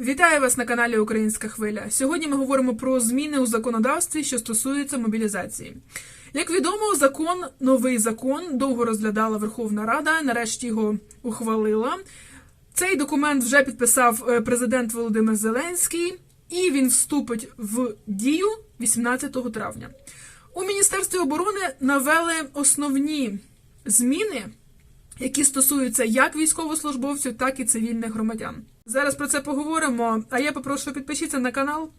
Вітаю вас на каналі Українська Хвиля. Сьогодні ми говоримо про зміни у законодавстві, що стосуються мобілізації. Як відомо, закон, новий закон довго розглядала Верховна Рада, нарешті його ухвалила. Цей документ вже підписав е, президент Володимир Зеленський, і він вступить в дію 18 травня. У Міністерстві оборони навели основні зміни, які стосуються як військовослужбовців, так і цивільних громадян. Зараз про це поговоримо. А я попрошу підпишіться на канал,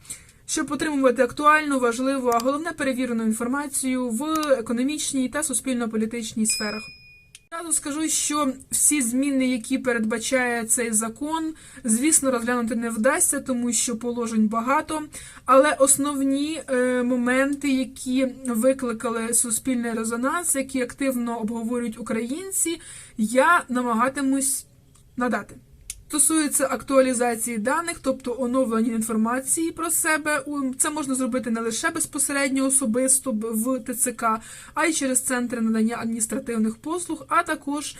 щоб отримувати актуальну, важливу, а головне перевірену інформацію в економічній та суспільно-політичній сферах. Одразу скажу, що всі зміни, які передбачає цей закон, звісно, розглянути не вдасться, тому що положень багато. Але основні е, моменти, які викликали суспільний резонанс, які активно обговорюють українці, я намагатимусь надати. Стосується актуалізації даних, тобто оновлення інформації про себе. Це можна зробити не лише безпосередньо особисто в ТЦК, а й через центри надання адміністративних послуг, а також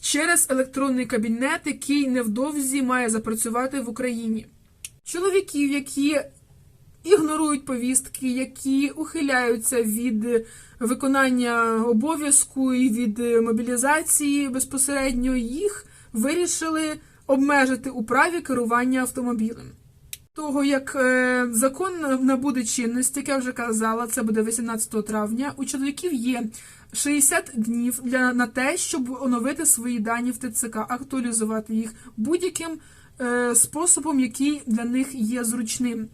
через електронний кабінет, який невдовзі має запрацювати в Україні. Чоловіків, які ігнорують повістки, які ухиляються від виконання обов'язку і від мобілізації безпосередньо, їх вирішили обмежити у праві керування автомобілем. Того як е, закон набуде чинності, як я вже казала, це буде 18 травня. У чоловіків є 60 днів для на те, щоб оновити свої дані в ТЦК, актуалізувати їх будь-яким е, способом, який для них є зручним.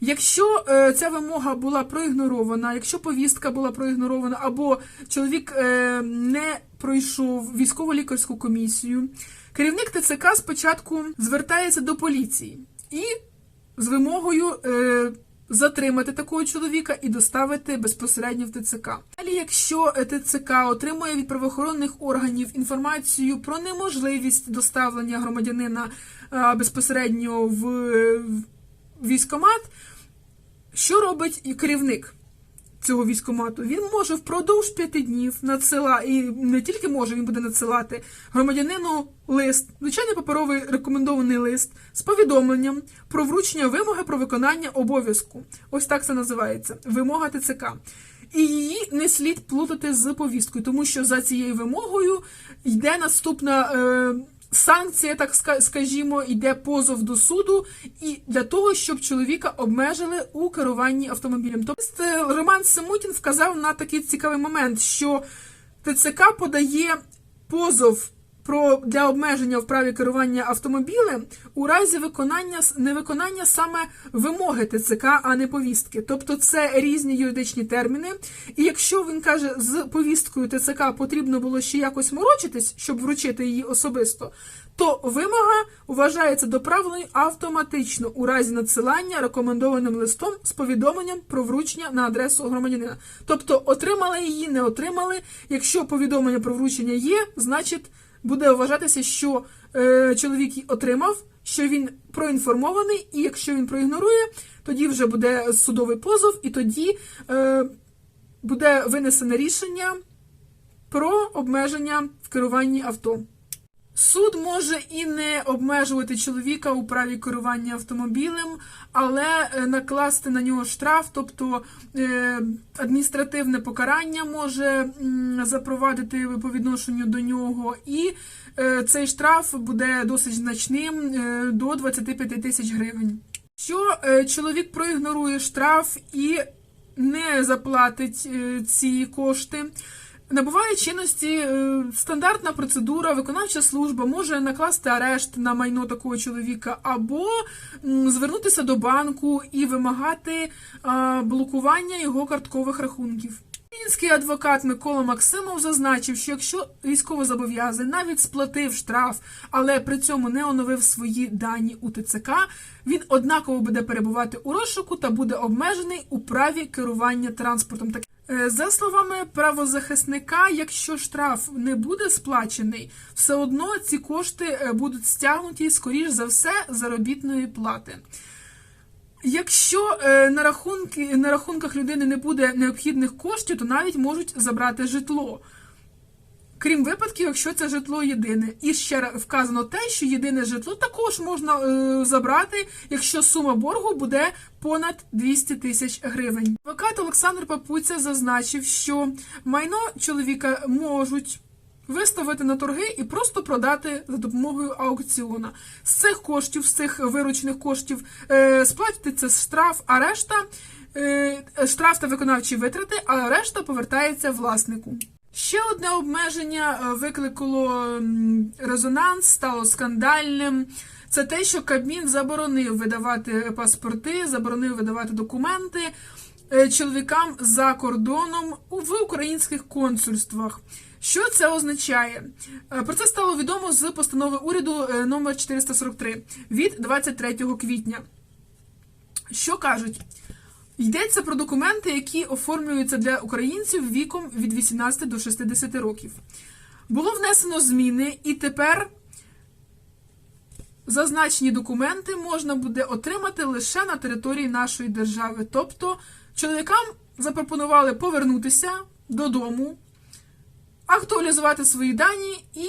Якщо е, ця вимога була проігнорована, якщо повістка була проігнорована, або чоловік не пройшов військово-лікарську комісію, керівник ТЦК спочатку звертається до поліції і з вимогою е, затримати такого чоловіка і доставити безпосередньо в ТЦК. Далі, якщо е, ТЦК отримує від правоохоронних органів інформацію про неможливість доставлення громадянина е, безпосередньо в е, військомат, що робить керівник? Цього військомату він може впродовж п'яти днів надсила і не тільки може, він буде надсилати громадянину лист, звичайний паперовий рекомендований лист з повідомленням про вручення вимоги про виконання обов'язку. Ось так це називається вимога ТЦК. І її не слід плутати з повісткою, тому що за цією вимогою йде наступна. Е, Санкція, так скажімо, йде позов до суду, і для того, щоб чоловіка обмежили у керуванні автомобілем. Тобто е, Роман Семутін вказав на такий цікавий момент, що ТЦК подає позов про для обмеження в праві керування автомобілем у разі виконання невиконання саме вимоги ТЦК, а не повістки. Тобто це різні юридичні терміни. І якщо він каже, з повісткою ТЦК потрібно було ще якось морочитись, щоб вручити її особисто, то вимога вважається доправленою автоматично у разі надсилання рекомендованим листом з повідомленням про вручення на адресу громадянина. Тобто отримали її, не отримали. Якщо повідомлення про вручення є, значить буде вважатися, що е, чоловік отримав, що він проінформований, і якщо він проігнорує, тоді вже буде судовий позов, і тоді е, буде винесене рішення про обмеження в керуванні авто. Суд може і не обмежувати чоловіка у праві керування автомобілем, але е, накласти на нього штраф, тобто е, адміністративне покарання може запровадити по відношенню до нього, і е, цей штраф буде досить значним до 25 тисяч гривень. Що чоловік проігнорує штраф і не заплатить ці кошти. Набуває чинності е, стандартна процедура, виконавча служба може накласти арешт на майно такого чоловіка, або звернутися до банку і вимагати блокування його карткових рахунків. Український адвокат Микола Максимов зазначив, що якщо військовозобов'язаний навіть сплатив штраф, але при цьому не оновив свої дані у ТЦК, він однаково буде перебувати у розшуку та буде обмежений у праві керування транспортом. Е, За словами правозахисника, якщо штраф не буде сплачений, все одно ці кошти е, будуть стягнуті, скоріш за все, заробітної плати. Якщо е, на, рахунки, на рахунках людини не буде необхідних коштів, то навіть можуть забрати житло. Крім випадків, якщо це житло єдине. І ще вказано те, що єдине житло також можна е, забрати, якщо сума боргу буде понад 200 тисяч гривень. Адвокат Олександр Папуця зазначив, що майно чоловіка можуть. Виставити на торги і просто продати за допомогою аукціона. З цих коштів, з цих виручених коштів, е, сплатиться штраф, а решта е, штраф та виконавчі витрати, а решта повертається власнику. Ще одне обмеження е, викликало резонанс, стало скандальним. Це те, що Кабмін заборонив видавати паспорти, заборонив видавати документи е, чоловікам за кордоном в українських консульствах. Що це означає? Е, Про це стало відомо з постанови уряду номер 443 від 23 квітня. Що кажуть? Йдеться про документи, які оформлюються для українців віком від 18 до 60 років. Було внесено зміни, і тепер зазначені документи можна буде отримати лише на території нашої держави. Тобто чоловікам запропонували повернутися додому, актуалізувати свої дані, і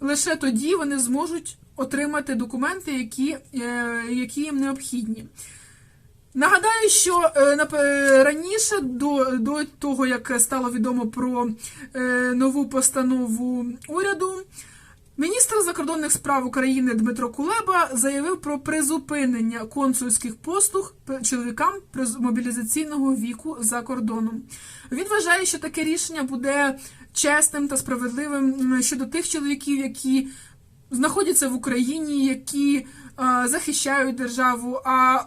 лише тоді вони зможуть отримати документи, які, е, які їм необхідні. Нагадаю, що е, е, раніше, до, до того, як стало відомо про е, нову постанову уряду, міністр закордонних справ України Дмитро Кулеба заявив про призупинення консульських послуг чоловікам мобілізаційного віку за кордоном. Він вважає, що таке рішення буде чесним та справедливим щодо тих чоловіків, які знаходяться в Україні, які захищають державу. а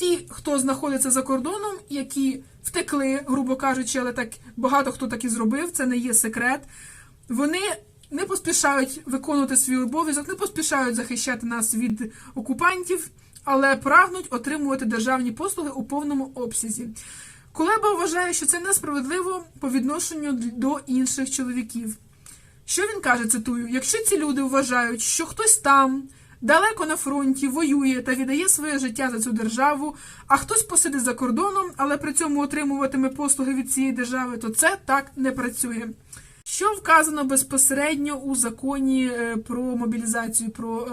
ті, хто знаходиться за кордоном, які втекли, грубо кажучи, але так багато хто так і зробив, це не є секрет. Вони не поспішають виконувати свій обов'язок, не поспішають захищати нас від окупантів, але прагнуть отримувати державні послуги у повному обсязі. Кулеба вважає, що це несправедливо по відношенню до інших чоловіків. Що він каже, цитую: якщо ці люди вважають, що хтось там далеко на фронті воює та віддає своє життя за цю державу, а хтось посидить за кордоном, але при цьому отримуватиме послуги від цієї держави, то це так не працює. Що вказано безпосередньо у законі е, про мобілізацію, про е,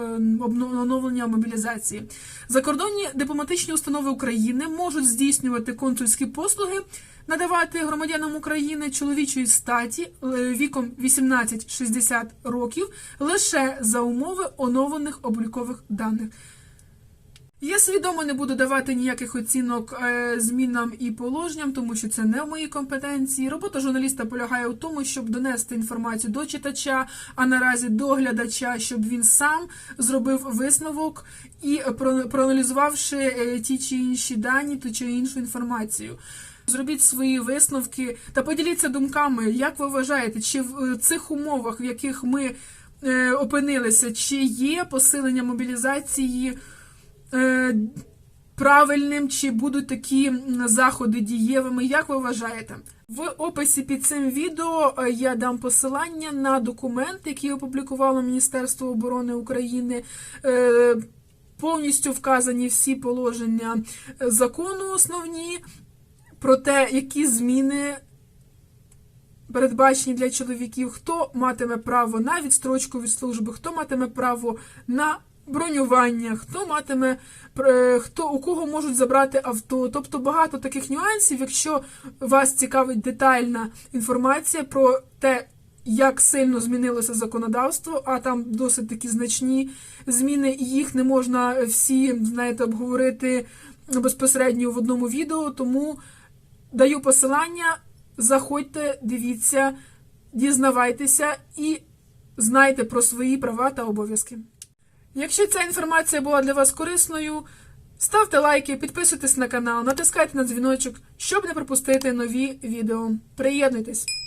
оновлення мобілізації? Закордонні дипломатичні установи України можуть здійснювати консульські послуги, надавати громадянам України чоловічої статі е, віком 18-60 років лише за умови оновлених облікових даних. Я свідомо не буду давати ніяких оцінок е, змінам і положенням, тому що це не в моїй компетенції. Робота журналіста полягає у тому, щоб донести інформацію до читача, а наразі до глядача, щоб він сам зробив висновок і про- проаналізувавши е, ті чи інші дані, ту чи іншу інформацію. Зробіть свої висновки та поділіться думками, як ви вважаєте, чи в е, цих умовах, в яких ми е, опинилися, чи є посилення мобілізації е, правильним, чи будуть такі заходи дієвими, як ви вважаєте? В описі під цим відео я дам посилання на документ, який опублікувало Міністерство оборони України. Повністю вказані всі положення закону основні про те, які зміни передбачені для чоловіків, хто матиме право на відстрочку від служби, хто матиме право на бронювання, хто матиме е, хто у кого можуть забрати авто. Тобто багато таких нюансів. Якщо вас цікавить детальна інформація про те, як сильно змінилося законодавство, а там досить такі значні зміни, і їх не можна всі, знаєте, обговорити безпосередньо в одному відео, тому даю посилання. Заходьте, дивіться, дізнавайтеся і знайте про свої права та обов'язки. Якщо ця інформація була для вас корисною, ставте лайки, підписуйтесь на канал, натискайте на дзвіночок, щоб не пропустити нові відео. Приєднуйтесь!